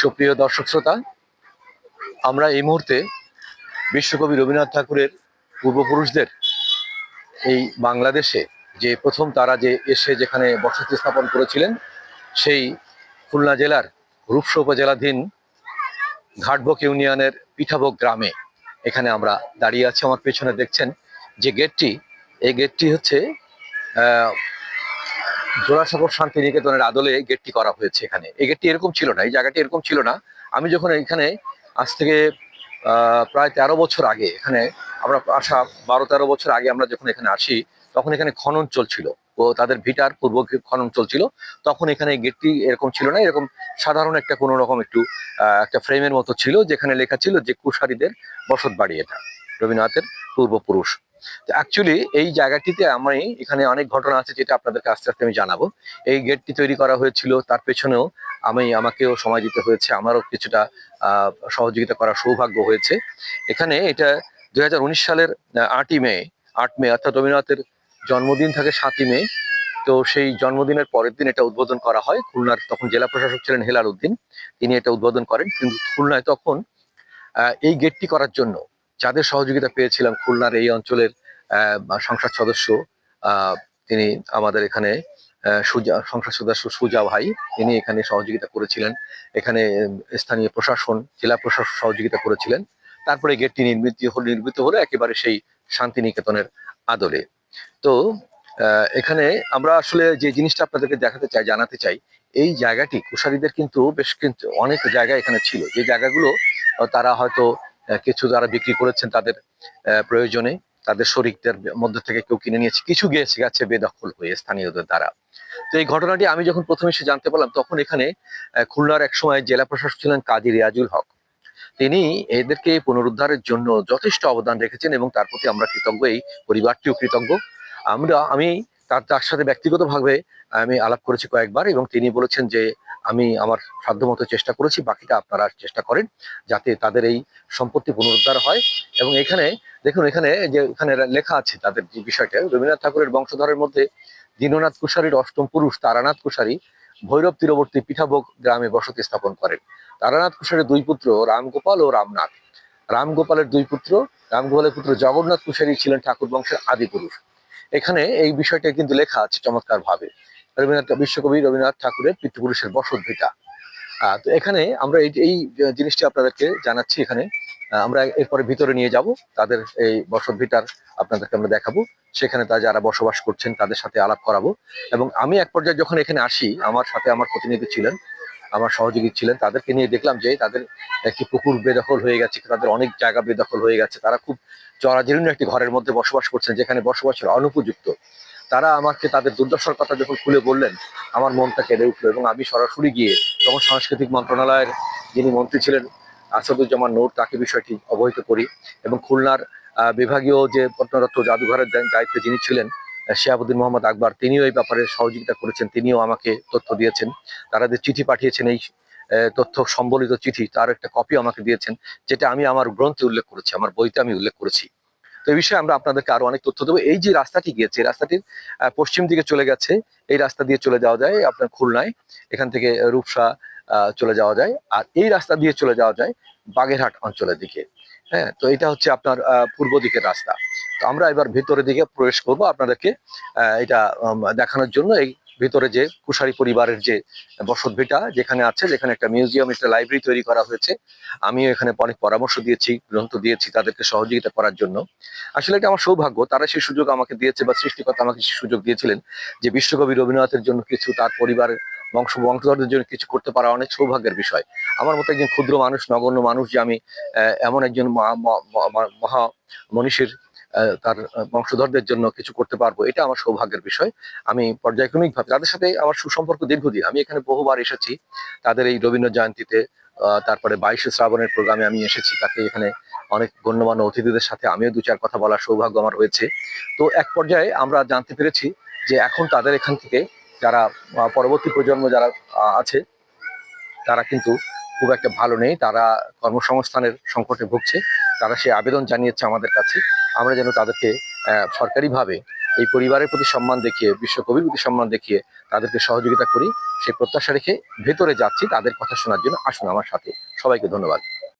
সুপ্রিয় দর্শক শ্রোতা, আমরা এই মুহূর্তে বিশ্বকবি রবীন্দ্রনাথ ঠাকুরের পূর্বপুরুষদের এই বাংলাদেশে যে প্রথম তারা যে এসে যেখানে বসতি স্থাপন করেছিলেন, সেই খুলনা জেলার রূপসা উপজেলাধীন ঘাটবক ইউনিয়নের পিঠাবক গ্রামে এখানে আমরা দাঁড়িয়ে আছি। আমার পেছনে দেখছেন যে গেটটি, এই গেটটি হচ্ছে জোড়াসাগর শান্তিনিকেতনের আদলে গেটটি করা হয়েছে এখানে। এই গেটটি এরকম ছিল না, এই জায়গাটি এরকম ছিল না। আমি যখন এখানে আজ থেকে প্রায় তেরো বছর আগে, এখানে আমরা আসা বারো তেরো বছর আগে আমরা যখন এখানে আসি, তখন এখানে খনন চলছিল। ও তাদের ভিটার পূর্ব খনন চলছিল। তখন এখানে গেটটি এরকম ছিল না, এরকম সাধারণ একটা কোনো রকম একটু একটা ফ্রেমের মতো ছিল, যেখানে লেখা ছিল যে কুশারীদের বসত বাড়ি এটা, রবীন্দ্রনাথের পূর্বপুরুষ। অ্যাকচুয়ালি এই জায়গাটিতে আমি এখানে অনেক ঘটনা আছে যেটা আপনাদেরকে আস্তে আস্তে আমি জানাব। এই গেটটি তৈরি করা হয়েছিল, তার পেছনেও আমি, আমাকেও সময় দিতে হয়েছে, আমারও কিছুটা সহযোগিতা করার সৌভাগ্য হয়েছে। এখানে এটা দুই হাজার উনিশ সালের আটই মে, আট মে অর্থাৎ রবীন্দ্রনাথের জন্মদিন থাকে সাতই মে। তো সেই জন্মদিনের পরের দিন এটা উদ্বোধন করা হয়। খুলনার তখন জেলা প্রশাসক ছিলেন হেলাল উদ্দিন। তিনি এটা উদ্বোধন করেন। কিন্তু খুলনায় তখন এই গেটটি করার জন্য যাদের সহযোগিতা পেয়েছিলাম খুলনার এই অঞ্চলের সংসদ সদস্য তিনি আমাদের এখানে সুজা, সংসদ সদস্য সুজা ভাই, তিনি এখানে সহযোগিতা করেছিলেন। এখানে স্থানীয় প্রশাসন, জেলা প্রশাসন সহযোগিতা করেছিলেন। তারপরে গেটটি নির্মিত নির্মিত হলো একেবারে সেই শান্তিনিকেতনের আদলে। তো এখানে আমরা আসলে যে জিনিসটা আপনাদেরকে দেখাতে চাই, জানাতে চাই, এই জায়গাটি কুশারীদের কিন্তু বেশ কিন্তু অনেক জায়গা এখানে ছিল। যে জায়গাগুলো, তারা হয়তো কিছু তারা বিক্রি করেছেন তাদের প্রয়োজনে তাদের শরিকদের মধ্যে থেকে কেউ কিনে নিয়েছে। কিছু গিয়েছে, গেছে বেদখল হয়ে স্থানীয়দের দ্বারা। তো এই ঘটনাটি আমি যখন প্রথমে এসে জানতে পারলাম, তখন এখানে খুলনার এক সময় জেলা প্রশাসক ছিলেন কাজী রিয়াজুল হক। তিনি এদেরকে পুনরুদ্ধারের জন্য যথেষ্ট অবদান রেখেছেন এবং তার প্রতি আমরা কৃতজ্ঞ, এই পরিবারটিও কৃতজ্ঞ। আমরা, আমি তার তার সাথে ব্যক্তিগতভাবে আমি আলাপ করেছি কয়েকবার এবং তিনি বলেছেন যে আমি আমার সাধ্যমতো চেষ্টা করেছি, বাকিটা আপনারা চেষ্টা করেন যাতে তাদের এই সম্পত্তি পুনরুদ্ধার হয়। এবং এখানে দেখুন, এখানে যে এখানে লেখা আছে তাদের যে বিষয়টা, রবীন্দ্রনাথ ঠাকুরের বংশধরের মধ্যে দীননাথ কুশারীর অষ্টম পুরুষ তারানাথ কুশারী ভৈরব তীরবর্তী পিঠাভোগ গ্রামে বসতি স্থাপন করেন। তারানাথ কুশারীর দুই পুত্র রামগোপাল ও রামনাথ। রামগোপালের দুই পুত্র, রামগোপালের পুত্র জগন্নাথ কুশারী ছিলেন ঠাকুর বংশের আদি পুরুষ। এখানে এই বিষয়টা কিন্তু লেখা আছে চমৎকার ভাবে রবীন্দ্রনাথ, বিশ্বকবি রবীন্দ্রনাথ ঠাকুরের পিতৃপুরুষের বসত ভিটা তো এখানে আমরা এই এই জিনিসটি আপনাদেরকে জানাচ্ছি এখানে। আমরা এরপরে ভিতরে নিয়ে যাব, তাদের এই বসত ভিটার আপনাদেরকে আমরা দেখাবো। সেখানে তা যারা বসবাস করছেন, তাদের সাথে আলাপ করাবো। এবং আমি এক পর্যায়ে যখন এখানে আসি, আমার সাথে আমার প্রতিনিধি ছিলেন, আমার সহযোগী ছিলেন, তাদেরকে নিয়ে দেখলাম যে তাদের একটি পুকুর বেদখল হয়ে গেছে, তাদের অনেক জায়গা বেদখল হয়ে গেছে। তারা খুব জরাজীর্ণ একটি ঘরের মধ্যে বসবাস করছেন, যেখানে বসবাসের অনুপযুক্ত। তারা আমাকে তাদের দুর্দশার কথা যখন খুলে বললেন আমার মনটা কেঁদে উঠল এবং আমি সরাসরি গিয়ে তখন সাংস্কৃতিক মন্ত্রণালয়ের যিনি মন্ত্রী ছিলেন আসাদুজ্জামান নূর তাকে বিষয়টি অবহিত করি এবং খুলনার বিভাগীয় যে প্রত্নরত্ন জাদুঘরের দায়িত্বে যিনি ছিলেন আহ, শিহাবুদ্দিন মোহাম্মদ আকবর তিনিও এই ব্যাপারে সহযোগিতা করেছেন তিনিও আমাকে তথ্য দিয়েছেন। তারা যে চিঠি পাঠিয়েছেন এই তথ্য সম্বলিত চিঠি তার একটা কপি আমাকে দিয়েছেন যেটা আমি আমার গ্রন্থে উল্লেখ করেছি আমার বইতে আমি উল্লেখ করেছি। তো এই বিষয়ে আমরা আপনাদেরকে আরও অনেক তথ্য দেবো। এই যে রাস্তাটি গিয়েছে রাস্তাটির পশ্চিম দিকে চলে গেছে, এই রাস্তা দিয়ে চলে যাওয়া যায় আপনার খুলনায়। এখান থেকে রূপসা চলে যাওয়া যায়। আর এই রাস্তা দিয়ে চলে যাওয়া যায় বাগেরহাট অঞ্চলের দিকে। হ্যাঁ তো এটা হচ্ছে আপনার পূর্ব দিকের রাস্তা। তো আমরা এবার ভিতরের দিকে প্রবেশ করব আপনাদেরকে এটা দেখানোর জন্য। এই ভিতরে যে কুশারি পরিবারের যে বসত ভিটা যেখানে আছে, যেখানে একটা মিউজিয়াম, একটা লাইব্রেরি তৈরি করা হয়েছে। আমিও এখানে অনেক পরামর্শ দিয়েছি, গ্রন্থ দিয়েছি তাদেরকে সহযোগিতা করার জন্য। আসলে এটা আমার সৌভাগ্য, তারা সেই সুযোগ আমাকে দিয়েছে বা সৃষ্টিকর্তা আমাকে সুযোগ দিয়েছিলেন যে বিশ্বকবি রবীন্দ্রনাথের জন্য কিছু, তার পরিবারের বংশ, বংশধরদের জন্য কিছু করতে পারা অনেক সৌভাগ্যের বিষয়। আমার মতো একজন ক্ষুদ্র মানুষ, নগণ্য মানুষ যে আমি এমন একজন মহা- মনীষীর তার বংশধরদের জন্য কিছু করতে পারব, এটা আমার সৌভাগ্যের বিষয়। আমি পর্যায়ক্রমিক ভাবে তাদের সাথে আমার সুসম্পর্ক দীর্ঘদিন। আমি এখানে বহুবার এসেছি, তাদের এই রবীন্দ্র জয়ন্তীতে তারপরে বাইশে শ্রাবণের প্রোগ্রামে আমি এসেছি, তাকে এখানে অনেক গণ্যমান্য অতিথিদের সাথে আমিও দু চার কথা বলার সৌভাগ্য আমার হয়েছে। তো এক পর্যায়ে আমরা জানতে পেরেছি যে এখন তাদের এখান থেকে যারা পরবর্তী প্রজন্ম যারা আছে, তারা কিন্তু খুব একটা ভালো নেই, তারা কর্মসংস্থানের সংকটে ভুগছে। তারা সে আবেদন জানিয়েছে আমাদের কাছে। আমরা যেন তাদেরকে সরকারিভাবে এই পরিবারের প্রতি সম্মান দেখিয়ে বিশ্বকবির প্রতি সম্মান দেখিয়ে তাদেরকে সহযোগিতা করি সেই প্রত্যাশা রেখে ভেতরে যাচ্ছি। তাদের কথা শোনার জন্য আসুন আমার সাথে। সবাইকে ধন্যবাদ।